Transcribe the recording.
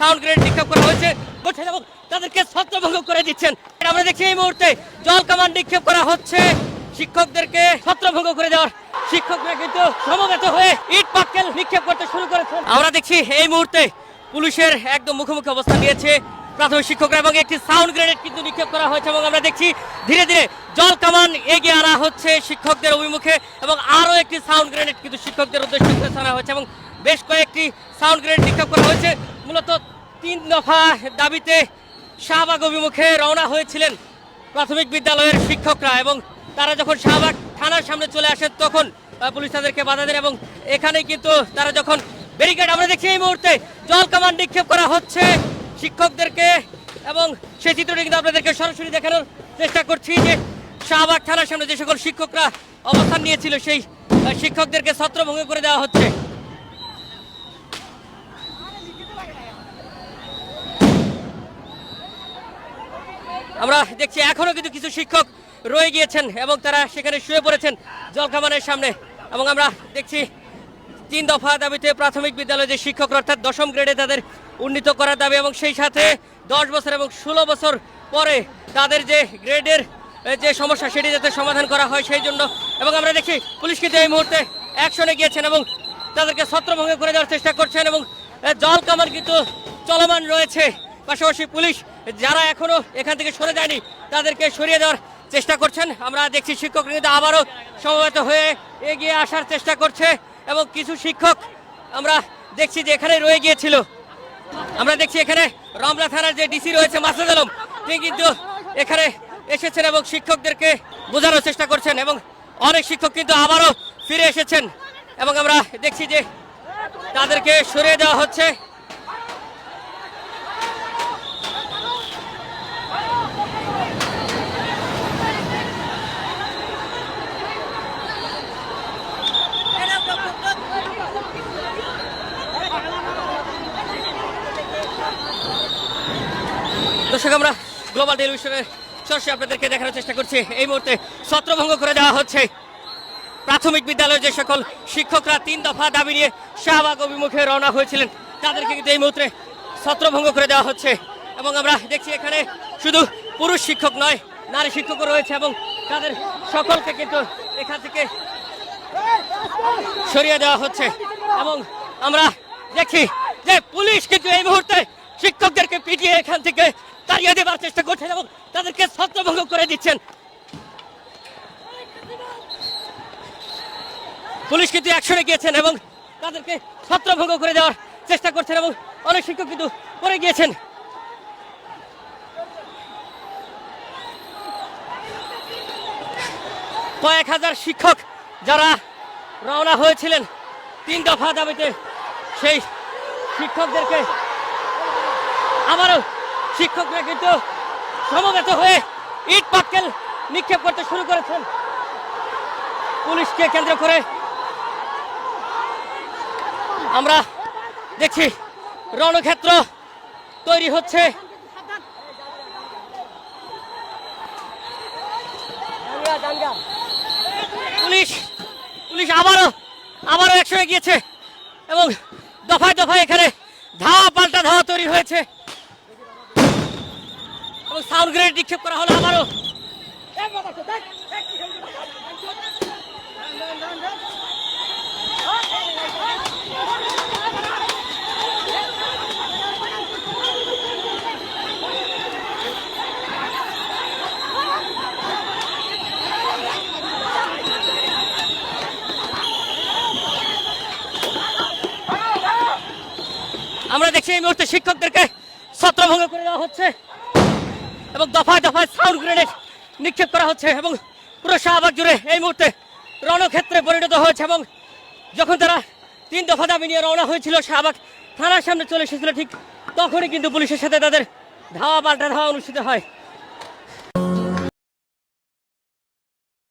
Sound grenade নিক্ষেপ করা হয়েছে। এবং তাদেরকে ছত্রভঙ্গ করে দিচ্ছেন। আমরা দেখছি এই মুহূর্তে জল কামান নিক্ষেপ করা হচ্ছে। শিক্ষকদেরকে ছত্রভঙ্গ করে দেওয়ার শিক্ষকরা কিন্তু সমবেত হয়ে ইট পাটকেল নিক্ষেপ করতে শুরু করেছেন। আমরা দেখছি এই মুহূর্তে পুলিশের একদম মুখোমুখি অবস্থান নিয়েছে প্রাথমিক শিক্ষকরা এবং একটি সাউন্ড গ্রেনেড কিন্তু নিক্ষেপ করা হয়েছে এবং আমরা দেখছি ধীরে ধীরে জল কামান এগিয়ে আনা হচ্ছে শিক্ষকদের অভিমুখে এবং আরও একটি সাউন্ড গ্রেনেড কিন্তু শিক্ষকদের উদ্দেশ্যে আনা হয়েছে এবং বেশ কয়েকটি সাউন্ড গ্রেনেড নিক্ষেপ করা হয়েছে। মূলত তিন দফা দাবিতে শাহবাগ অভিমুখে রওনা হয়েছিলেন প্রাথমিক বিদ্যালয়ের শিক্ষকরা এবং তারা যখন শাহবাগ থানার সামনে চলে আসে তখন পুলিশ তাদেরকে বাধা দেন এবং এখানেই কিন্তু তারা যখন ব্যারিকেড আমরা দেখছি এই মুহূর্তে জল কামান নিক্ষেপ করা হচ্ছে। শিক্ষকদেরকে এবং সেই চিত্রটি কিন্তু আপনাদেরকে সরাসরি দেখানোর চেষ্টা করছি যে শাহবাগ থানার সামনে যে সকল শিক্ষকরা অবস্থান নিয়েছিল, সেই শিক্ষকদেরকে ছত্রভঙ্গ করে দেওয়া হচ্ছে। আমরা দেখছি এখনও কিন্তু কিছু শিক্ষক রয়ে গিয়েছেন এবং তারা সেখানে শুয়ে পড়েছেন জলকামানের সামনে। এবং আমরা দেখছি তিন দফা দাবিতে প্রাথমিক বিদ্যালয়ে যে শিক্ষক অর্থাৎ দশম গ্রেডে তাদের উন্নীত করার দাবি এবং সেই সাথে দশ বছর এবং ষোলো বছর পরে তাদের যে গ্রেডের যে সমস্যা সেটি যাতে সমাধান করা হয় সেই জন্য। এবং আমরা দেখছি পুলিশ কিন্তু এই মুহূর্তে অ্যাকশনে গিয়েছেন এবং তাদেরকে ছত্রভঙ্গ করে দেওয়ার চেষ্টা করছেন এবং জল কামান কিন্তু চলমান রয়েছে। পাশাপাশি পুলিশ যারা এখনও এখান থেকে সরে যায়নি, তাদেরকে সরিয়ে দেওয়ার চেষ্টা করছেন। আমরা দেখছি শিক্ষকরা কিন্তু আবারও সমবেত হয়ে এগিয়ে আসার চেষ্টা করছে এবং কিছু শিক্ষক আমরা দেখছি যে এখানে রয়ে গিয়েছিল। আমরা দেখছি এখানে রমলা থানার যে ডিসি রয়েছে, মাসুদ আলম, তিনি কিন্তু এখানে এসেছেন এবং শিক্ষকদেরকে বোঝানোর চেষ্টা করছেন এবং অনেক শিক্ষক কিন্তু আবারও ফিরে এসেছেন এবং আমরা দেখছি যে তাদেরকে সরিয়ে দেওয়া হচ্ছে। দর্শক, আমরা গ্লোবাল টেলিভিশনের সরাসরি আপনাদেরকে দেখানোর চেষ্টা করছি। এই মুহূর্তে ছত্রভঙ্গ করে দেওয়া হচ্ছে। প্রাথমিক বিদ্যালয়ের যে সকল শিক্ষকরা তিন দফা দাবি নিয়ে শাহবাগ অভিমুখে রওনা হয়েছিলেন, তাদেরকে কিন্তু এই মুহূর্তে ছত্রভঙ্গ করে দেওয়া হচ্ছে। এবং আমরা দেখছি এখানে শুধু পুরুষ শিক্ষক নয়, নারী শিক্ষকও রয়েছে এবং তাদের সকলকে কিন্তু এখান থেকে সরিয়ে দেওয়া হচ্ছে। এবং আমরা দেখি যে পুলিশ কিন্তু এই মুহূর্তে শিক্ষকদেরকে পিটিয়ে এখান থেকে তাড়িয়ে দেওয়ার চেষ্টা করছেন এবং তাদেরকে ছত্রভঙ্গ করে দিচ্ছেন। পুলিশ কিন্তু অ্যাকশনে গিয়েছেন এবং তাদেরকে ছত্রভঙ্গ করে দেওয়ার চেষ্টা করছেন এবং অনেক শিক্ষক কিন্তু পড়ে গিয়েছেন। কয়েক হাজার শিক্ষক যারা রওনা হয়েছিলেন, তিন দফা দাবিতে সেই শিক্ষকদেরকে আবারও শিক্ষকরা কিন্তু সমবেত হয়ে ইট পাটকেল নিক্ষেপ করতে শুরু করেছেন। পুলিশকে কেন্দ্র করে আমরা দেখছি রণক্ষেত্র তৈরি হচ্ছে। পুলিশ পুলিশ আবারও আবারও একসঙ্গে গিয়েছে এবং দফায় দফায় এখানে ধাওয়া, পাল্টা ধাওয়া তৈরি হয়েছে। এবং সাউন্ড গ্রেনেড নিক্ষেপ করা হলো আবারও আমরা দেখছি এই মুহূর্তে শিক্ষকদেরকে ছত্রভঙ্গ করে দেওয়া হচ্ছে। এবং দফায় দফায় সাউন্ড গ্রেনেড নিক্ষেপ করা হচ্ছে এবং পুরো শাহবাগ জুড়ে এই মুহূর্তে রণক্ষেত্রে পরিণত হয়েছে এবং যখন তারা তিন দফা দাবি নিয়ে রওনা হয়েছিল, শাহবাগ থানার সামনে চলে এসেছিল, ঠিক তখনই কিন্তু পুলিশের সাথে তাদের ধাওয়া পাল্টা ধাওয়া অনুষ্ঠিত হয়।